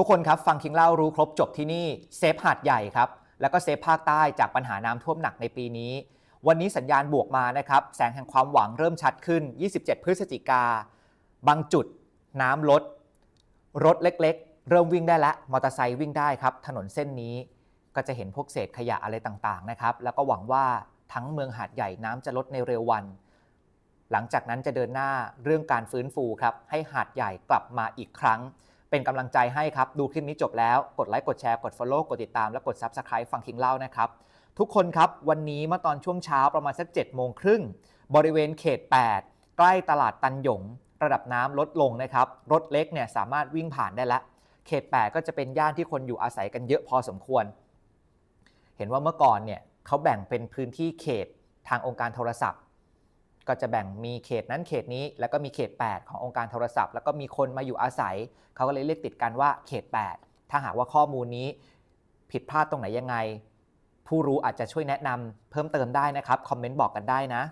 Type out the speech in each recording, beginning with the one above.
ทุกคนครับฟังคิงเล่ารู้ครบจบที่นี่เซฟหาดใหญ่ครับแล้วก็เซฟภาคใต้จากปัญหาน้ำท่วมหนักในปีนี้ วันนี้สัญญาณบวกมานะครับแสงแห่งความหวังเริ่มชัดขึ้น 27 พฤศจิกา บางจุด น้ำลด รถเล็กๆ เริ่มวิ่งได้แล้วมอเตอร์ไซค์วิ่งได้ครับ ถนนเส้นนี้ก็จะเห็นพวกเศษขยะอะไรต่างๆนะครับแล้วก็หวังว่าทั้งเมืองหาดใหญ่น้ำจะลดในเร็ววัน หลังจากนั้นจะเดินหน้าเรื่องการฟื้นฟูครับให้หาดใหญ่กลับมาอีกครั้ง เป็นกำลังใจให้ครับ ดูคลิปนี้จบแล้ว กดไลค์ กดแชร์ กด Follow กดติดตาม และกด Subscribe ฟังคิงเล่านะครับ ทุกคนครับ วันนี้เมื่อตอนช่วงเช้าประมาณสัก7โมงครึ่ง บริเวณเขต 8 ใกล้ตลาดตันหยง ระดับน้ำลดลงนะครับ รถเล็กเนี่ยสามารถวิ่งผ่านได้แล้วเขต 8 ก็จะเป็นย่านที่คนอยู่อาศัยกันเยอะพอสมควร เห็นว่าเมื่อก่อนเนี่ยเขาแบ่งเป็นพื้นที่เขตทางองค์การโทรศัพท์ ก็จะแบ่งมีเขตนั้นเขตนี้ แล้วก็มีเขต 8 ขององค์การโทรศัพท์ แล้วก็มีคนมาอยู่อาศัย เขาก็เลยเรียกติดกันว่าเขต 8 ถ้าหากว่าข้อมูลนี้ ผิดพลาดตรงไหนยังไง ผู้รู้อาจจะช่วยแนะนำเพิ่มเติมได้นะครับคอมเมนต์บอกกันได้นะ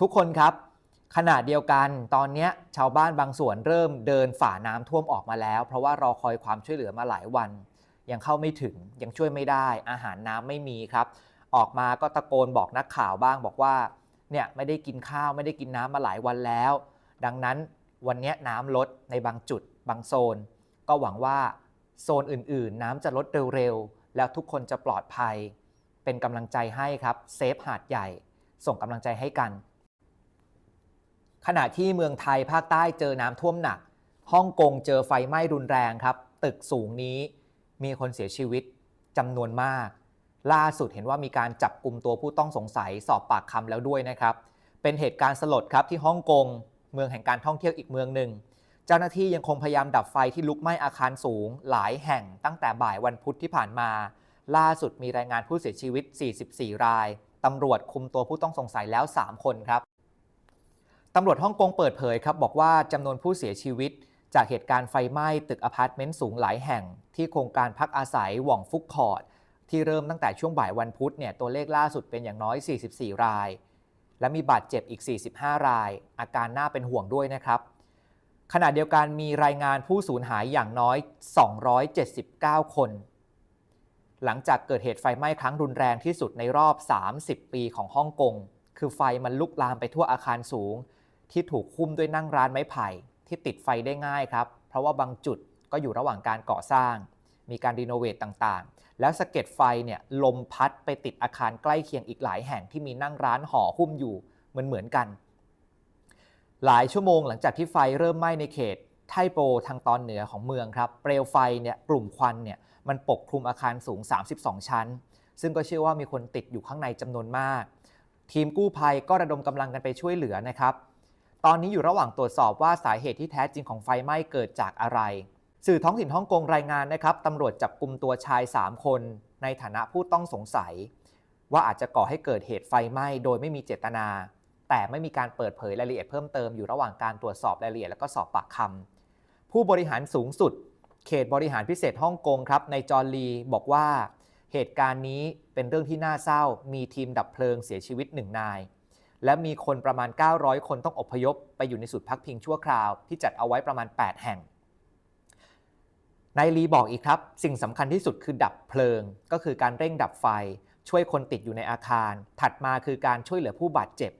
ทุกคนครับขณะเดียวกันตอนนี้ชาวบ้านบางส่วนเริ่มเดินฝ่าน้ำท่วมออกมาแล้ว เพราะว่ารอคอยความช่วยเหลือมาหลายวัน ยังเข้าไม่ถึงยังช่วยไม่ได้ อาหารน้ำไม่มีครับ ออกมาก็ตะโกนบอกนักข่าวบ้างบอกว่า เนี่ยไม่ได้กินข้าวไม่ได้กินน้ำมาหลายวันแล้ว ดังนั้นวันนี้น้ำลดในบางจุด บางโซน ก็หวังว่าโซนอื่นๆ น้ำจะลดเร็วๆ แล้วทุกคนจะปลอดภัย เป็นกำลังใจให้ครับเซฟหาดใหญ่ ส่งกำลังใจให้กัน ขณะที่เมืองไทยภาคใต้เจอน้ำท่วมหนักฮ่องกงเจอไฟไหม้รุนแรงครับ ตึกสูงนี้มีคนเสียชีวิตจำนวนมาก ล่าสุดเห็นว่ามีการจับกลุ่มตัวผู้ต้องสงสัยสอบปากคำแล้วด้วยนะครับ เป็นเหตุการณ์สลดครับที่ฮ่องกงเมืองแห่งการท่องเที่ยวอีกเมืองหนึ่ง เจ้าหน้าที่ยังคงพยายามดับไฟที่ลุกไหม้อาคารสูง หลายแห่งตั้งแต่บ่ายวันพุธที่ผ่านมา ล่าสุดมีรายงานผู้เสียชีวิต 44 รายตำรวจคุมตัวผู้ต้องสงสัยแล้ว 3 คนครับตำรวจฮ่องกงเปิดเผยครับบอกว่าจำนวนผู้เสียชีวิต จากเหตุการณ์ไฟไหม้ตึกอพาร์ตเมนต์สูงหลายแห่ง ที่โครงการพักอาศัยหว่องฟุกคอร์ด ที่เริ่มตั้งแต่ช่วงบ่ายวันพุธเนี่ยตัวเลขล่าสุดเป็นอย่างน้อย 44 ราย และมีบาดเจ็บอีก 45 ราย อาการน่าเป็นห่วงด้วยนะครับ ขณะเดียวกันมีรายงานผู้สูญหายอย่างน้อย 279 คน หลังจากเกิดเหตุไฟไหม้ครั้งรุนแรงที่สุดในรอบ 30 ปีของฮ่องกงคือไฟมันลุกลามไปทั่วอาคารสูง ที่ถูกคุ้มด้วยนั่งร้านไม้ไผ่ ที่ติดไฟได้ง่ายครับ เพราะว่าบางจุดก็อยู่ระหว่างการก่อสร้าง มีการรีโนเวทต่างๆ แล้วสะเก็ดไฟเนี่ยลมพัดไปติดอาคารใกล้เคียงอีกหลายแห่งที่มีนั่งร้านห่อหุ้มอยู่เหมือนเหมือนกัน หลายชั่วโมงหลังจากที่ไฟเริ่มไหม้ในเขตไทโปทางตอนเหนือของเมืองครับ เปลวไฟเนี่ยกลุ่มควันเนี่ยมันปกคลุมอาคารสูง 32 ชั้น ซึ่งก็เชื่อว่ามีคนติดอยู่ข้างในจำนวนมาก ทีมกู้ภัยก็ระดมกำลังกันไปช่วยเหลือนะครับ ตอนนี้อยู่ระหว่างตรวจสอบว่าสาเหตุที่แท้จริงของไฟไหม้เกิดจากอะไร สื่อท้องถิ่นฮ่องกงรายงานนะครับตำรวจจับกลุ่มตัวชาย 3 คน ในฐานะผู้ต้องสงสัย ว่าอาจจะก่อให้เกิดเหตุไฟไหม้โดยไม่มีเจตนา แต่ไม่มีการเปิดเผยรายละเอียดเพิ่มเติมอยู่ระหว่างการตรวจสอบรายละเอียดและก็สอบปากคำผู้บริหารสูงสุด เขตบริหารพิเศษฮ่องกงครับในจอร์ลีบอกว่า เหตุการณ์นี้เป็นเรื่องที่น่าเศร้า มีทีมดับเพลิงเสียชีวิตหนึ่งนายและมีคนประมาณ 900 คนต้องอพยพ ไปอยู่ในสุดพักพิงชั่วคราวที่จัดเอาไว้ประมาณ 8 แห่ง นายลีบอกอีกครับ สิ่งสำคัญที่สุดคือดับเพลิง ก็คือการเร่งดับไฟ ช่วยคนติดอยู่ในอาคาร ถัดมาคือการช่วยเหลือผู้บาดเจ็บ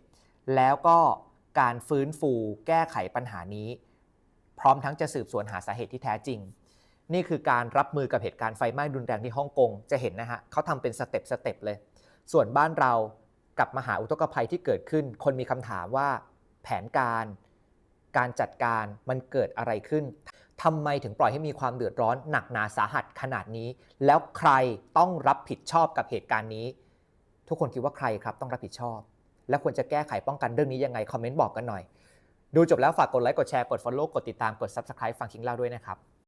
แล้วก็การฟื้นฟูแก้ไขปัญหานี้ พร้อมทั้งจะสืบสวนหาสาเหตุที่แท้จริง นี่คือการรับมือกับเหตุการณ์ไฟไหม้รุนแรงที่ฮ่องกงจะเห็นนะฮะเขาทำเป็นสเต็ปสเต็ปเลย ส่วนบ้านเรากับมหาอุทกภัยที่เกิดขึ้น คนมีคำถามว่าแผนการ การจัดการมันเกิดอะไรขึ้น ทำไมถึงปล่อยให้มีความเดือดร้อนหนักหนาสาหัสขนาดนี้ แล้วใครต้องรับผิดชอบกับเหตุการณ์นี้ ทุกคนคิดว่าใครครับต้องรับผิดชอบ และควรจะแก้ไขป้องกันเรื่องนี้ยังไงคอมเมนต์บอกกันหน่อย ดูจบแล้วฝากกดไลค์กดแชร์กด Follow กดติดตามกด Subscribe ฟังคิงเล่าด้วยนะครับ